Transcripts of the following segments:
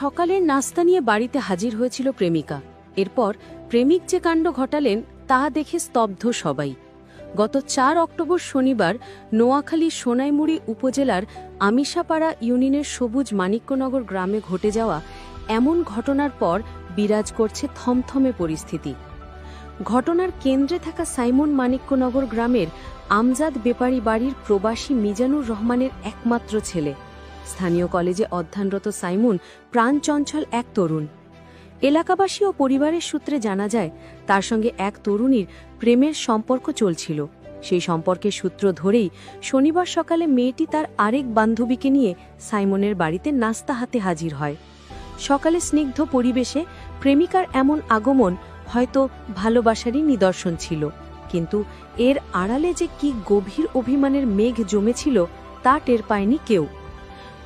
সকালের নাস্তা নিয়ে বাড়িতে হাজির হয়েছিল প্রেমিকা। এরপর প্রেমিক যে কাণ্ড ঘটালেন, তা দেখে স্তব্ধ সবাই। গত চার অক্টোবর শনিবার নোয়াখালী সোনাইমুড়ি উপজেলার আমিষাপাড়া ইউনিয়নের সবুজ মানিক্যনগর গ্রামে ঘটে যাওয়া এমন ঘটনার পর বিরাজ করছে থমথমে পরিস্থিতি। ঘটনার কেন্দ্রে থাকা সাইমন মানিক্যনগর গ্রামের আমজাদ বেপারি বাড়ির প্রবাসী মিজানুর রহমানের একমাত্র ছেলে। স্থানীয় কলেজে অধ্যয়নরত সাইমুন প্রাণচঞ্চল এক তরুণ। এলাকাবাসী ও পরিবারের সূত্রে জানা যায়, তার সঙ্গে এক তরুণীর প্রেমের সম্পর্ক চলছিল। সেই সম্পর্কের সূত্র ধরেই শনিবার সকালে মেয়েটি তার আরেক বান্ধবীকে নিয়ে সাইমনের বাড়িতে নাস্তা হাতে হাজির হয়। সকালে স্নিগ্ধ পরিবেশে প্রেমিকার এমন আগমন হয়তো ভালোবাসারই নিদর্শন ছিল। কিন্তু এর আড়ালে যে কি গভীর অভিমানের মেঘ জমেছিল, তা টের পায়নি কেউ।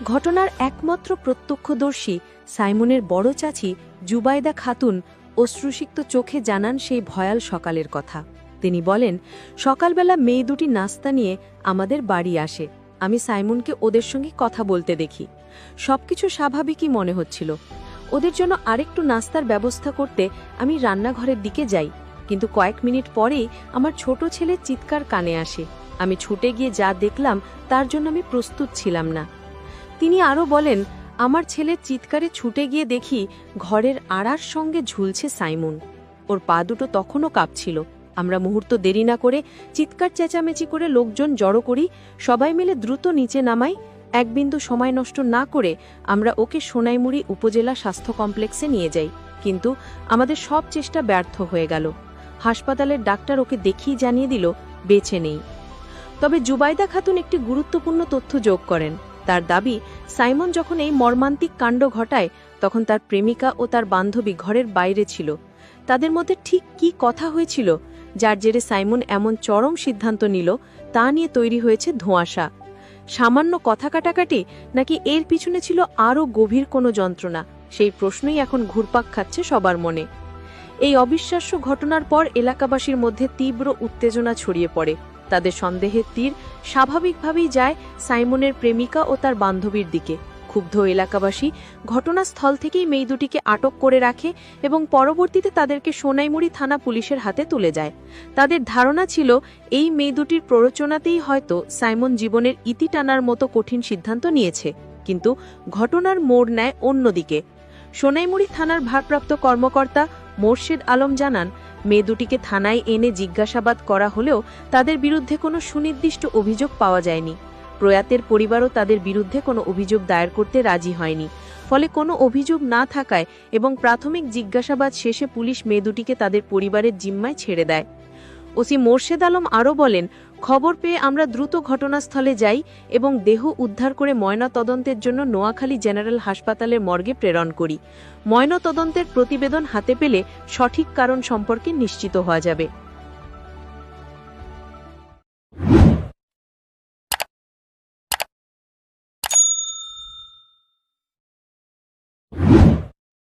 ঘটনার একমাত্র প্রত্যক্ষদর্শী সাইমনের বড় চাচি জুবাইদা খাতুন অশ্রুসিক্ত চোখে জানান সেই ভয়াল সকালের কথা। তিনি বলেন, সকালবেলা মেয়ে দুটি নাস্তা নিয়ে আমাদের বাড়ি আসে। আমি সাইমনকে ওদের সঙ্গে কথা বলতে দেখি। সবকিছু স্বাভাবিকই মনে হচ্ছিল। ওদের জন্য আরেকটু নাস্তার ব্যবস্থা করতে আমি রান্নাঘরের দিকে যাই। কিন্তু কয়েক মিনিট পরেই আমার ছোট ছেলে চিৎকার কানে আসে। আমি ছুটে গিয়ে যা দেখলাম তার জন্য আমি প্রস্তুত ছিলাম না। তিনি আরও বলেন, আমার ছেলে চিৎকারে ছুটে গিয়ে দেখি ঘরের আড়ার সঙ্গে ঝুলছে সাইমুন। ওর পা দুটো তখনও কাঁপছিল। আমরা মুহূর্ত দেরি না করে চিৎকার চেঁচামেচি করে লোকজন জড়ো করি, সবাই মিলে দ্রুত নিচে নামাই। এক বিন্দু সময় নষ্ট না করে আমরা ওকে সোনাইমুড়ি উপজেলা স্বাস্থ্য কমপ্লেক্সে নিয়ে যাই। কিন্তু আমাদের সব চেষ্টা ব্যর্থ হয়ে গেল। হাসপাতালের ডাক্তার ওকে দেখিয়ে জানিয়ে দিল বেছে নেই। তবে জুবাইদা খাতুন একটি গুরুত্বপূর্ণ তথ্য যোগ করেন। তার দাবি, সাইমন যখন এই মর্মান্তিক কাণ্ড ঘটায়, তখন তার প্রেমিকা ও তার বান্ধবী ঘরের বাইরে ছিল। তাদের মধ্যে ঠিক কি কথা হয়েছিল, যার জেরে সাইমন এমন চরম সিদ্ধান্ত নিল, তা নিয়ে তৈরি হয়েছে ধোঁয়াশা। সামান্য কথা কাটাকাটি নাকি এর পিছনে ছিল আরও গভীর কোনো যন্ত্রণা, সেই প্রশ্নই এখন ঘুরপাক খাচ্ছে সবার মনে। এই অবিশ্বাস্য ঘটনার পর এলাকাবাসীর মধ্যে তীব্র উত্তেজনা ছড়িয়ে পড়ে। তাদের সন্দেহের তীর স্বাভাবিকভাবেই যায় সাইমনের প্রেমিকা ও তার বান্ধবীর দিকে। ক্ষুব্ধ এলাকাবাসী ঘটনাস্থল থেকেই মেয়ে দুটিকে আটক করে রাখে এবং পরবর্তীতে তাদেরকে সোনাইমুড়ি থানা পুলিশের হাতে তুলে যায়। তাদের ধারণা ছিল, এই মেয়ে দুটির প্ররোচনাতেই হয়তো সাইমন জীবনের ইতি টানার মতো কঠিন সিদ্ধান্ত নিয়েছে, কিন্তু ঘটনার মোড় নেয় অন্যদিকে। সোনাইমুড়ি থানার ভারপ্রাপ্ত কর্মকর্তা মোর্শেদ আলম জানান মেয়ে দুটিকে থানায় এনে জিজ্ঞাসাবাদ করা হলেও তাদের বিরুদ্ধে কোনো সুনির্দিষ্ট অভিযোগ পাওয়া যায়নি। প্রয়াতের পরিবারও তাদের বিরুদ্ধে কোনো অভিযোগ দায়ের করতে রাজি হয়নি। ফলে কোনো অভিযোগ না থাকায় এবং প্রাথমিক জিজ্ঞাসাবাদ শেষে পুলিশ মেয়ে দুটিকে তাদের পরিবারের জিম্মায় ছেড়ে দেয়। ওসি মোর্শেদ আলম আরও বলেন খবর পেয়ে আমরা দ্রুত ঘটনাস্থলে যাই এবং দেহ উদ্ধার করে ময়না তদন্তের জন্য নোয়াখালী জেনারেল হাসপাতালের মর্গে প্রেরণ করি। ময়না তদন্তের প্রতিবেদন হাতে পেলে সঠিক কারণ সম্পর্কে নিশ্চিত হওয়া যাবে।